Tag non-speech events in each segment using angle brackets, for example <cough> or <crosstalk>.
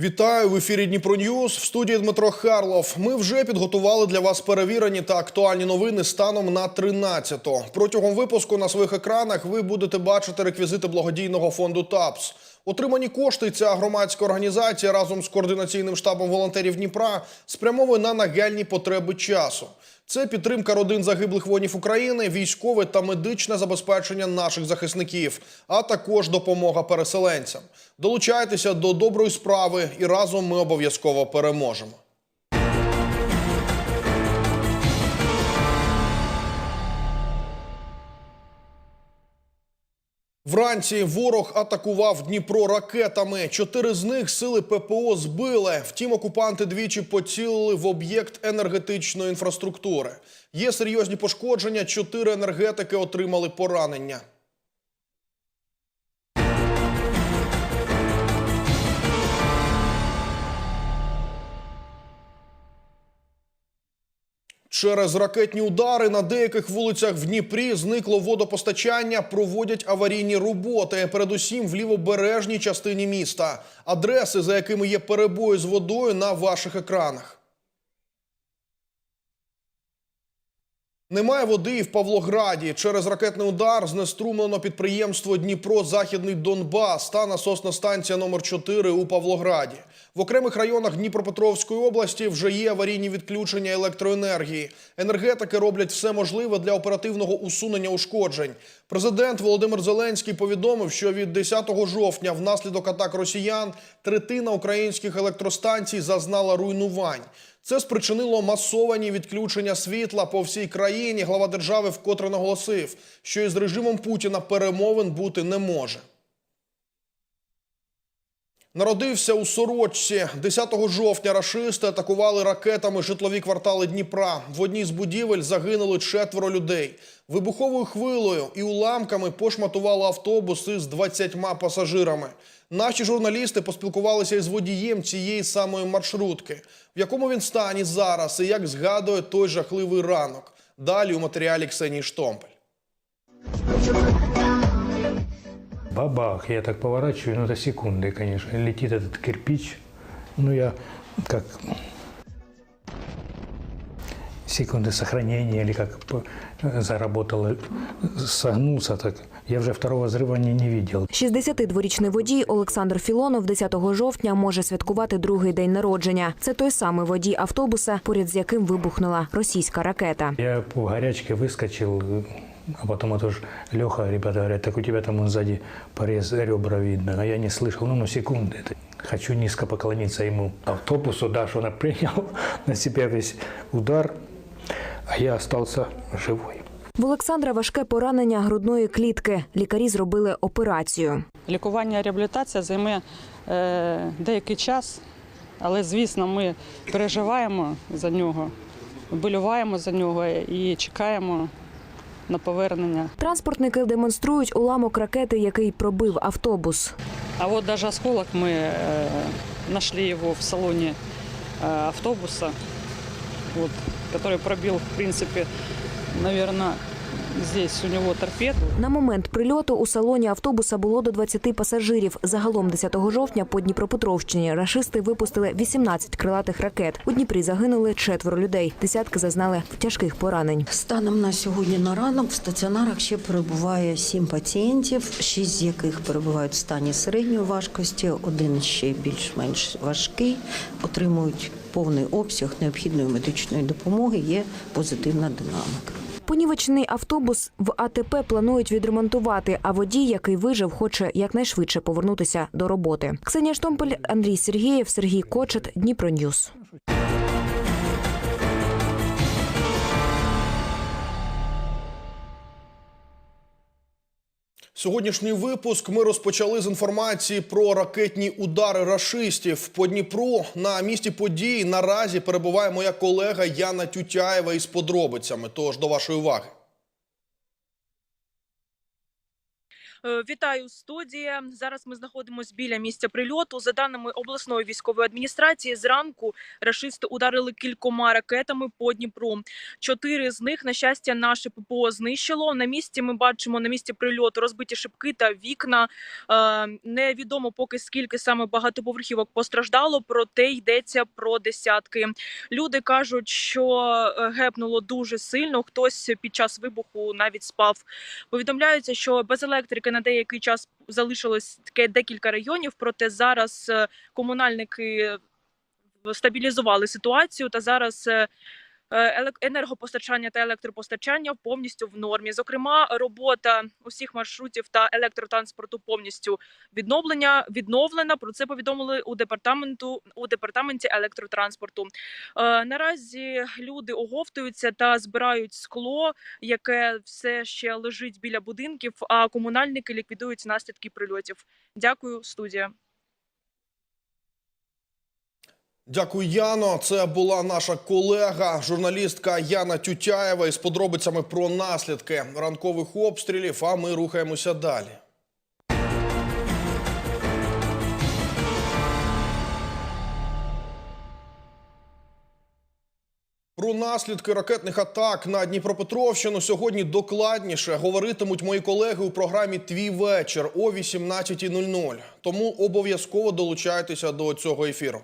Вітаю в ефірі Дніпро Ньюз. В студії Дмитро Харлов. Ми вже підготували для вас перевірені та актуальні новини станом на 13-то. Протягом випуску на своїх екранах ви будете бачити реквізити благодійного фонду ТАПС. Отримані кошти ця громадська організація разом з координаційним штабом волонтерів Дніпра спрямовує на нагальні потреби часу. Це підтримка родин загиблих воїнів України, військове та медичне забезпечення наших захисників, а також допомога переселенцям. Долучайтеся до доброї справи, і разом ми обов'язково переможемо. Вранці ворог атакував Дніпро ракетами. Чотири з них сили ППО збили. Втім, окупанти двічі поцілили в об'єкт енергетичної інфраструктури. Є серйозні пошкодження. Чотири енергетики отримали поранення. Через ракетні удари на деяких вулицях в Дніпрі зникло водопостачання, проводять аварійні роботи, передусім в лівобережній частині міста. Адреси, за якими є перебої з водою, на ваших екранах. Немає води в Павлограді. Через ракетний удар знеструмлено підприємство Дніпро Західний Донбас та насосна станція номер 4 у Павлограді. В окремих районах Дніпропетровської області вже є аварійні відключення електроенергії. Енергетики роблять все можливе для оперативного усунення ушкоджень. Президент Володимир Зеленський повідомив, що від 10 жовтня внаслідок атак росіян третина українських електростанцій зазнала руйнувань. Це спричинило масовані відключення світла по всій країні. Глава держави вкотре наголосив, що із режимом Путіна перемовин бути не може. Народився у Сорочці. 10 жовтня рашисти атакували ракетами житлові квартали Дніпра. В одній з будівель загинули четверо людей. Вибуховою хвилою і уламками пошматували автобуси з 20 пасажирами. Наші журналісти поспілкувалися із водієм цієї самої маршрутки. В якому він стані зараз і як згадує той жахливий ранок. Далі у матеріалі Ксенії Штомпель. Бабах, я так поворачиваю, ну это секунды, конечно. Летит этот кирпич. Ну я как секунды сохранения или как п- заработало, согнулся так. Я уже второго взрыва не, не видел. 62-річний водій Олександр Філонов 10 жовтня може святкувати другий день народження. Це той самий водій автобуса, поряд з яким вибухнула російська ракета. Я по горячке выскочил, а потом это уж Леха, ребята говорят, так у тебя там он сзади порез ребра видно. А я не слышал, ну, ну секунды. Это. Хочу низко поклониться ему. Автобусу, да, что он принял <laughs> на себя весь удар, а я остался живой. В Олександра важке поранення грудної клітки. Лікарі зробили операцію. Лікування реабілітація займе е, деякий час, але звісно, ми переживаємо за нього, вболіваємо за нього і чекаємо на повернення. Транспортники демонструють уламок ракети, який пробив автобус. А вот даже осколок мы э, нашли его в салоне э, автобуса, вот, который пробил, в принципе, наверное, здесь у него торпеду. На момент прильоту у салоні автобуса було до 20 пасажирів. Загалом 10 жовтня по Дніпропетровщині рашисти випустили 18 крилатих ракет. У Дніпрі загинули четверо людей. Десятки зазнали тяжких поранень. Станом на сьогодні на ранок в стаціонарах ще перебуває сім пацієнтів, шість з яких перебувають в стані середньої важкості, один ще більш-менш важкий, отримують повний обсяг необхідної медичної допомоги. Є позитивна динаміка. Понівечений автобус в АТП планують відремонтувати, а водій, який вижив, хоче якнайшвидше повернутися до роботи. Ксенія Штомпель, Андрій Сергієв, Сергій Кочет, Дніпро Ньюс. Сьогоднішній випуск ми розпочали з інформації про ракетні удари рашистів по Дніпру. На місці події наразі перебуває моя колега Яна Тютяєва із подробицями. Тож до вашої уваги. Е, Вітаю студія. Зараз ми знаходимося біля місця прильоту. За даними обласної військової адміністрації, зранку рашисти ударили кількома ракетами по Дніпру. Чотири з них, на щастя, наше ППО знищило. На місці ми бачимо на місці прильоту розбиті шибки та вікна. Е, Невідомо поки скільки саме багатоповерхівок постраждало, проте йдеться про десятки. Люди кажуть, що е, гепнуло дуже сильно. Хтось під час вибуху навіть спав. Повідомляється, що без електрики на деякий час залишилось таке декілька районів. Проте зараз е, комунальники стабілізували ситуацію та зараз. Е, Енергопостачання та електропостачання повністю в нормі. Зокрема, робота усіх маршрутів та електротранспорту повністю відновлення відновлена. Про це повідомили у департаменту у департаменті електротранспорту. Е, наразі люди оговтуються та збирають скло, яке все ще лежить біля будинків. А комунальники ліквідують наслідки прильотів. Дякую, студія. Дякую, Яно. Це була наша колега, журналістка Яна Тютяєва із подробицями про наслідки ранкових обстрілів. А ми рухаємося далі. Про наслідки ракетних атак на Дніпропетровщину сьогодні докладніше говоритимуть мої колеги у програмі Твій вечір о 18.00. Тому обов'язково долучайтеся до цього ефіру.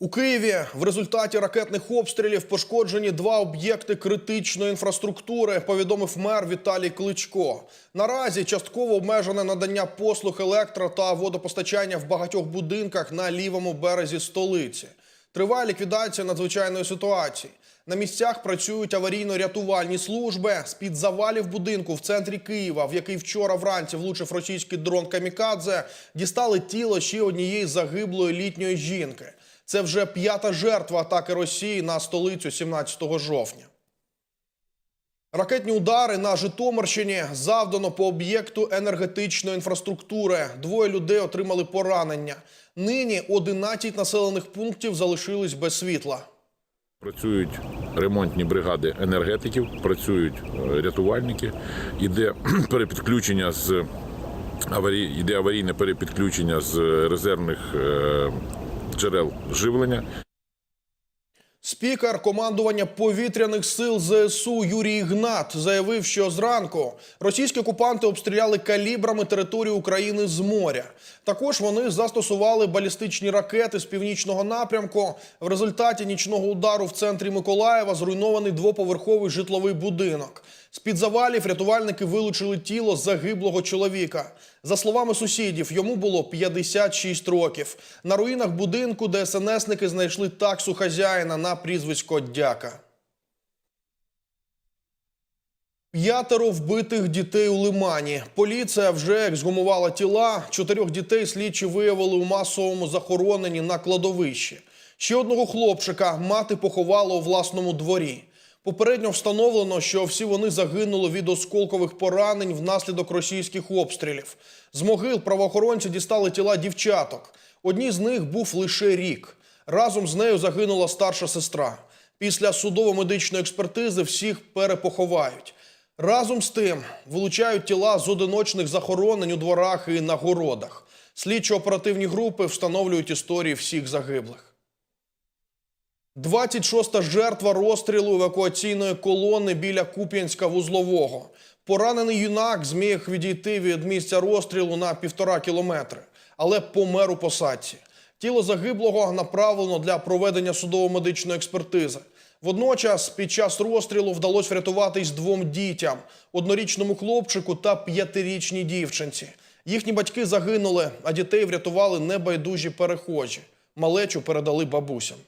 У Києві в результаті ракетних обстрілів пошкоджені два об'єкти критичної інфраструктури. Повідомив мер Віталій Кличко. Наразі частково обмежене надання послуг електро та водопостачання в багатьох будинках на лівому березі столиці. Триває ліквідація надзвичайної ситуації. На місцях працюють аварійно-рятувальні служби. З під завалів будинку в центрі Києва, в який вчора вранці влучив російський дрон Камікадзе, дістали тіло ще однієї загиблої літньої жінки. Це вже п'ята жертва атаки Росії на столицю 17 жовтня. Ракетні удари на Житомирщині завдано по об'єкту енергетичної інфраструктури. Двоє людей отримали поранення. Нині 11 населених пунктів залишились без світла. Працюють ремонтні бригади енергетиків, працюють е, рятувальники, іде <clears throat> перепідключення з аварій, іде аварійне перепідключення з резервних е, джерел живлення. Спікер командування повітряних сил ЗСУ Юрій Ігнат заявив, що зранку російські окупанти обстріляли калібрами територію України з моря. Також вони застосували балістичні ракети з північного напрямку. В результаті нічного удару в центрі Миколаєва зруйнований двоповерховий житловий будинок. З під завалів рятувальники вилучили тіло загиблого чоловіка. За словами сусідів, йому було 56 років. На руїнах будинку ДСНСники знайшли таксу хазяїна на прізвисько Дяка. П'ятеро вбитих дітей у Лимані. Поліція вже ексгумувала тіла. Чотирьох дітей слідчі виявили у масовому захороненні на кладовищі. Ще одного хлопчика мати поховала у власному дворі. Попередньо встановлено, що всі вони загинули від осколкових поранень внаслідок російських обстрілів. З могил правоохоронці дістали тіла дівчаток. Одній з них був лише рік. Разом з нею загинула старша сестра. Після судово-медичної експертизи всіх перепоховають. Разом з тим вилучають тіла з одиночних захоронень у дворах і на городах. Слідчо-оперативні групи встановлюють історії всіх загиблих. 26-та жертва розстрілу евакуаційної колони біля Куп'янська вузлового. Поранений юнак зміг відійти від місця розстрілу на півтора кілометри, але помер у посадці. Тіло загиблого направлено для проведення судово-медичної експертизи. Водночас, під час розстрілу вдалося врятуватись двом дітям: однорічному хлопчику та п'ятирічній дівчинці. Їхні батьки загинули, а дітей врятували небайдужі перехожі. Малечу передали бабусям.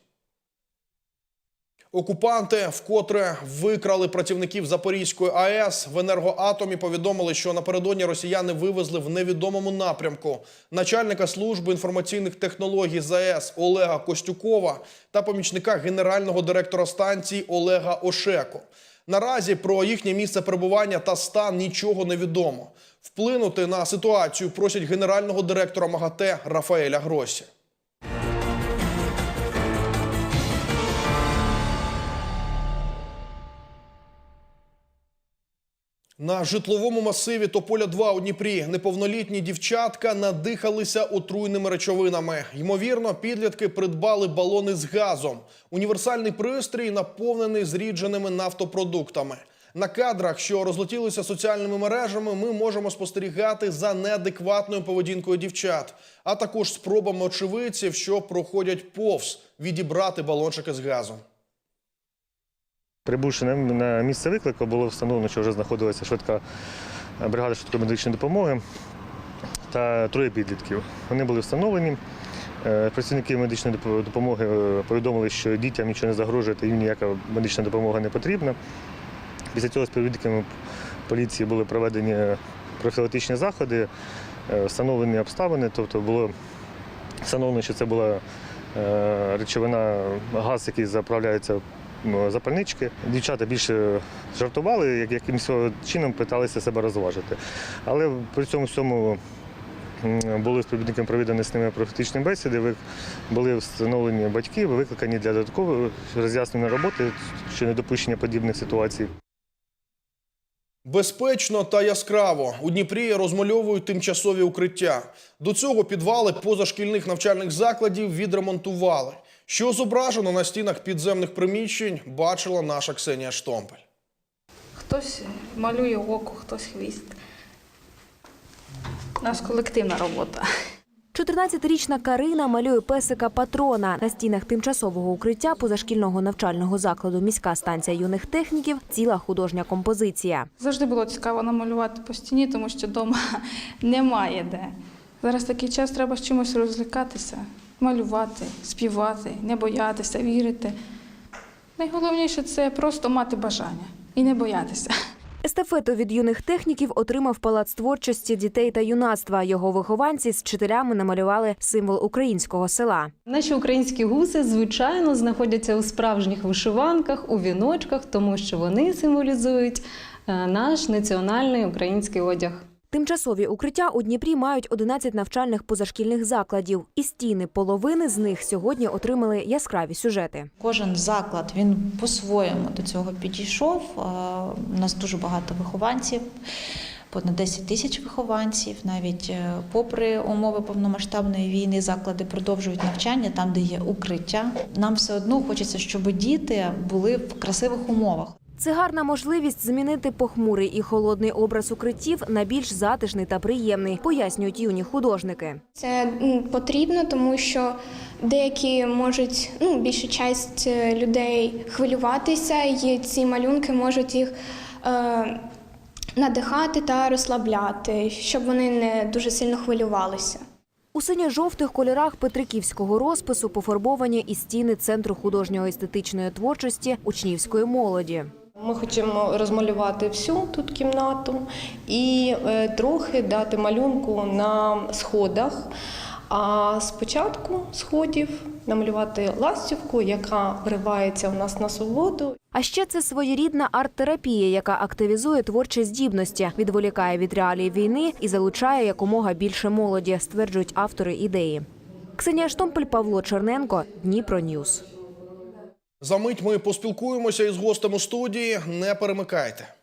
Окупанти вкотре викрали працівників Запорізької АЕС. В енергоатомі повідомили, що напередодні росіяни вивезли в невідомому напрямку начальника служби інформаційних технологій ЗАЕС Олега Костюкова та помічника генерального директора станції Олега Ошеко. Наразі про їхнє місце перебування та стан нічого не відомо. Вплинути на ситуацію просять генерального директора МАГАТЕ Рафаеля Гросі. На житловому масиві Тополя 2 у Дніпрі неповнолітні дівчатка надихалися отруйними речовинами. Ймовірно, підлітки придбали балони з газом. Універсальний пристрій наповнений зрідженими нафтопродуктами. На кадрах, що розлетілися соціальними мережами, ми можемо спостерігати за неадекватною поведінкою дівчат, а також спробами очевидців, що проходять повз відібрати балончики з газом. Прибувши на- місце виклику, було встановлено, що вже знаходилася швидка е, бригада швидкої медичної допомоги та троє підлітків. Вони були встановлені. Е, Працівники медичної допомоги е, повідомили, що дітям нічого не загрожує та їм ніяка медична допомога не потрібна. Після цього співробітниками поліції були проведені профілактичні заходи, встановлені обставини, тобто було встановлено, що це була речовина, газ, який заправляється запальнички. Дівчата більше жартували, як якимось чином питалися себе розважити. Але при цьому всьому були співробітниками проведені з ними профілактичні бесіди, були встановлені батьки, викликані для додаткової роз'яснення роботи щодо недопущення подібних ситуацій. Безпечно та яскраво у Дніпрі розмальовують тимчасові укриття. До цього підвали позашкільних навчальних закладів відремонтували. Що зображено на стінах підземних приміщень, бачила наша Ксенія Штомпель. Хтось малює око, хтось хвіст. У нас колективна робота. 14-річна Карина малює песика патрона на стінах тимчасового укриття позашкільного навчального закладу міська станція юних техніків. Ціла художня композиція. Завжди було цікаво намалювати по стіні, тому що вдома <laughs> немає де. Зараз такий час треба з чимось розлікатися, малювати, співати, не боятися, вірити. Найголовніше це просто мати бажання і не боятися. Естафету від юних техніків отримав палац творчості дітей та юнацтва. Його вихованці з вчителями намалювали символ українського села. Наші українські гуси, звичайно, знаходяться у справжніх вишиванках, у віночках, тому що вони символізують е, наш національний український одяг. Тимчасові укриття у Дніпрі мають 11 навчальних позашкільних закладів. І стіни половини з них сьогодні отримали яскраві сюжети. Кожен заклад він по-своєму до цього підійшов. Е, У нас дуже багато вихованців, понад 10 тисяч вихованців. Навіть е, попри умови повномасштабної війни, заклади продовжують навчання там, де є укриття. Нам все одно хочеться, щоб діти були в красивих умовах. Це гарна можливість змінити похмурий і холодний образ укриттів на більш затишний та приємний, пояснюють юні художники. Це потрібно, тому що деякі можуть, ну, більша часть е, людей хвилюватися, і ці малюнки можуть їх е, надихати та розслабляти, щоб вони не дуже сильно хвилювалися. У синьо-жовтих кольорах петриківського розпису пофарбовані і стіни Центру художньо-естетичної творчості учнівської молоді. Ми хочемо розмалювати всю тут кімнату і е, трохи дати малюнку на сходах. А спочатку сходів намалювати ластівку, яка виривається у нас на свободу. А ще це своєрідна арт-терапія, яка активізує творчі здібності, відволікає від реалій війни і залучає якомога більше молоді, стверджують автори ідеї. Ксенія Штомпель, Павло Черненко, Дніпро Ньюс. За мить ми поспілкуємося із гостем у студії. Не перемикайте.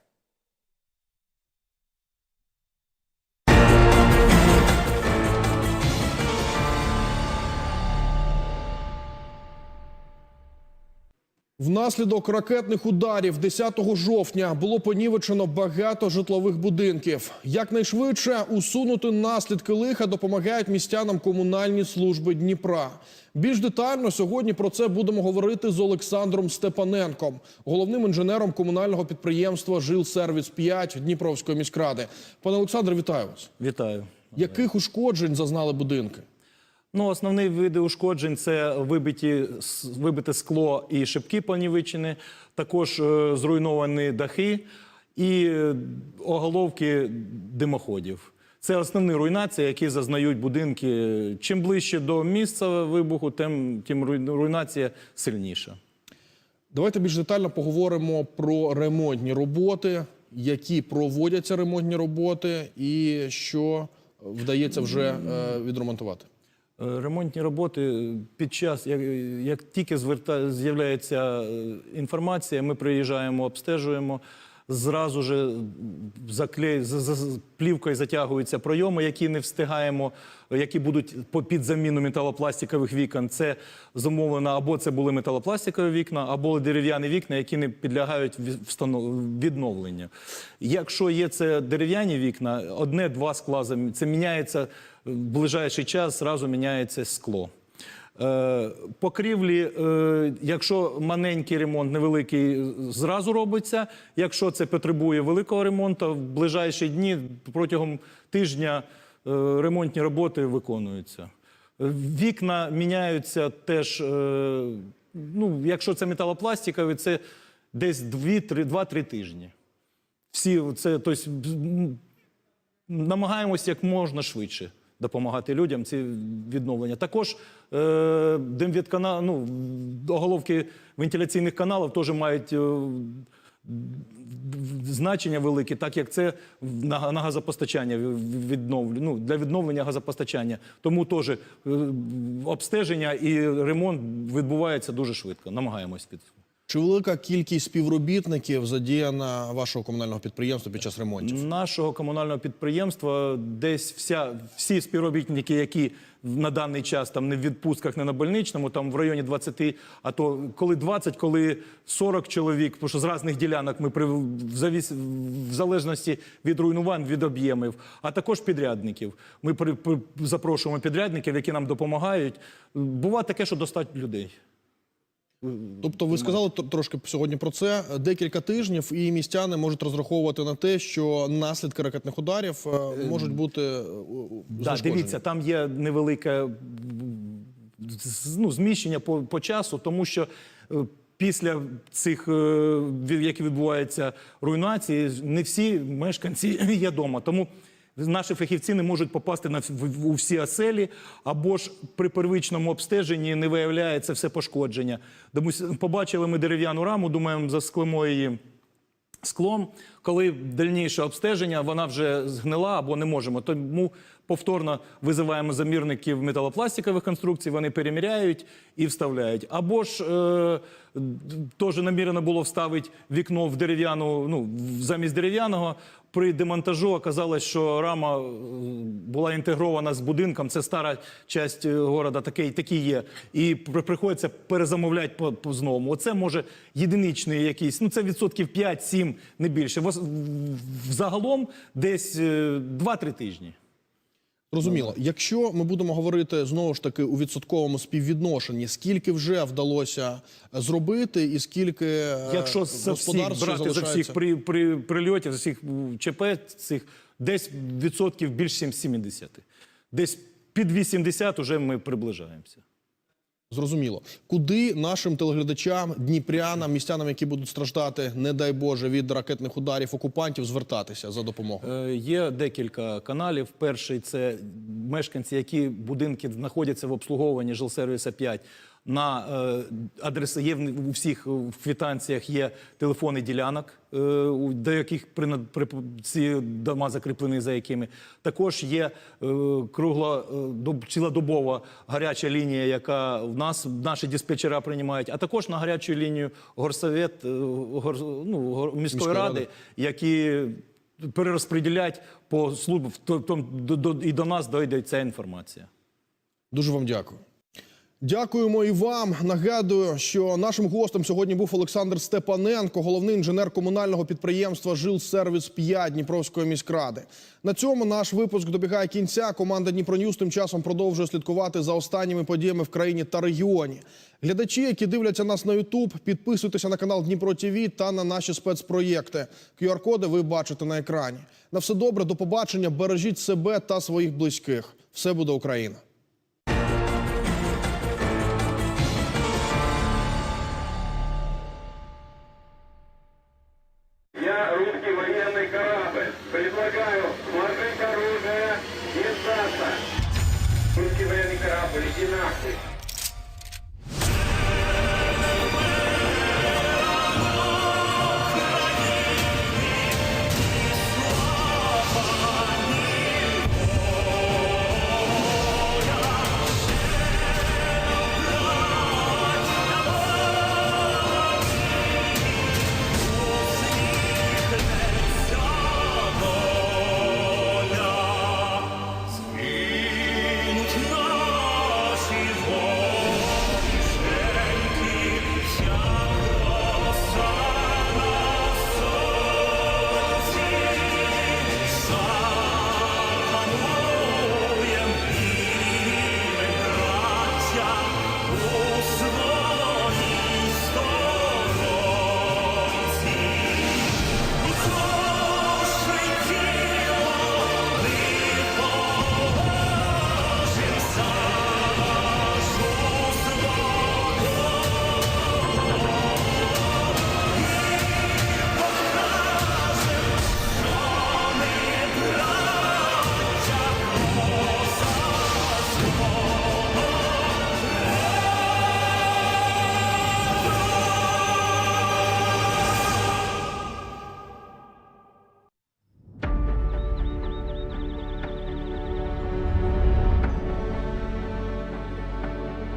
Внаслідок ракетних ударів 10 жовтня було понівечено багато житлових будинків. Якнайшвидше усунути наслідки лиха допомагають містянам комунальні служби Дніпра. Більш детально сьогодні про це будемо говорити з Олександром Степаненком, головним інженером комунального підприємства Жилсервіс 5 Дніпровської міськради. Пане Олександре, вітаю вас. Вітаю. Яких ушкоджень зазнали будинки? Ну, основні види ушкоджень це вибиті, вибите скло і шибки понівечені, також е, зруйновані дахи і е, оголовки димоходів. Це основні руйнації, які зазнають будинки. Чим ближче до місця вибуху, тим, тим руйнація сильніша. Давайте більш детально поговоримо про ремонтні роботи, які проводяться ремонтні роботи, і що вдається вже е, відремонтувати. Е, Ремонтні роботи під час, як, як тільки зверта, з'являється е, інформація, ми приїжджаємо, обстежуємо. Зразу же заклей, з, плівкою затягуються пройоми, які не встигаємо, які будуть під заміну металопластикових вікон. Це замовлено або це були металопластикові вікна, або дерев'яні вікна, які не підлягають ві- відновленню. Якщо є це дерев'яні вікна, одне-два скла це міняється в ближайший час, зразу міняється скло. Е, Покрівлі, е, якщо маленький ремонт, невеликий, зразу робиться. Якщо це потребує великого ремонту, в ближайші дні протягом тижня е, ремонтні роботи виконуються. Вікна міняються теж, ну, якщо це металопластикові, це десь 2-3 тижні. Всі це, тобто, м, намагаємося як можна швидше допомагати людям ці відновлення. Також е, димвідкана- ну, оголовки вентиляційних каналів теж мають е, значення велике, так як це на, газопостачання відновлю, ну, для відновлення газопостачання. Тому теж е, обстеження і ремонт відбувається дуже швидко. Намагаємось під. Чи велика кількість співробітників задіяна вашого комунального підприємства під час ремонтів? Нашого комунального підприємства десь вся, всі співробітники, які на даний час там не в відпустках, не на больничному, там в районі 20, а то коли 20, коли 40 чоловік, тому що з різних ділянок ми при, в, залежності від руйнувань, від об'ємів, а також підрядників. Ми при, при, запрошуємо підрядників, які нам допомагають. Буває таке, що достатньо людей. Тобто ви сказали трошки сьогодні про це. Декілька тижнів і містяни можуть розраховувати на те, що наслідки ракетних ударів е, можуть бути е, у- Да, дивіться, там є невелике ну, зміщення по, по часу, тому що е, після цих, е, які відбуваються руйнації, не всі мешканці є вдома. Тому наші фахівці не можуть попасти на у всі оселі, або ж при первичному обстеженні не виявляється все пошкодження. Побачили ми дерев'яну раму, думаємо, засклимо її склом. Коли дальніше обстеження, вона вже згнила або не можемо. Тому повторно визиваємо замірників металопластикових конструкцій, вони переміряють і вставляють. Або ж е, теж намірено було вставити вікно в дерев'яну, ну, замість дерев'яного. При демонтажу оказалось, що рама е, була інтегрована з будинком. Це стара частина города, такий, такі є. І при- приходиться перезамовляти по, по знову. Оце може єдиничний якийсь, ну це відсотків 5-7, не більше. Взагалом десь е, 2-3 тижні. Зрозуміло. Якщо ми будемо говорити знову ж таки у відсотковому співвідношенні, скільки вже вдалося е, зробити, і скільки е, Якщо за всіх брати за всіх при, при прильотів, за всіх ЧП, цих десь відсотків більше, ніж 70. Десь під 80 вже ми приближаємося. Зрозуміло. Куди нашим телеглядачам, дніпрянам, містянам, які будуть страждати, не дай Боже, від ракетних ударів окупантів, звертатися за допомогою? Е, Є декілька каналів. Перший це мешканці, які будинки знаходяться в обслуговуванні жилсервіса 5. На е, адреси є в- у всіх е, квитанціях є телефони ділянок, е, при, при ці дома закріплені за якими. Також є е, кругла доб- цілодобова гаряча лінія, яка в нас наші диспетчера приймають, а також на гарячу лінію горсовет гор, ну, міської Міської ради, ради. які перерозподілять по службу в до, до, і до нас дойде ця інформація. Дуже вам дякую. Дякуємо і вам. Нагадую, що нашим гостем сьогодні був Олександр Степаненко, головний інженер комунального підприємства Жилсервіс 5 Дніпровської міськради. На цьому наш випуск добігає кінця. Команда Дніпроньюз тим часом продовжує слідкувати за останніми подіями в країні та регіоні. Глядачі, які дивляться нас на Ютуб, підписуйтеся на канал Дніпро ТВ та на наші спецпроєкти. QR-коди ви бачите на екрані. На все добре, до побачення. Бережіть себе та своїх близьких. Все буде Україна.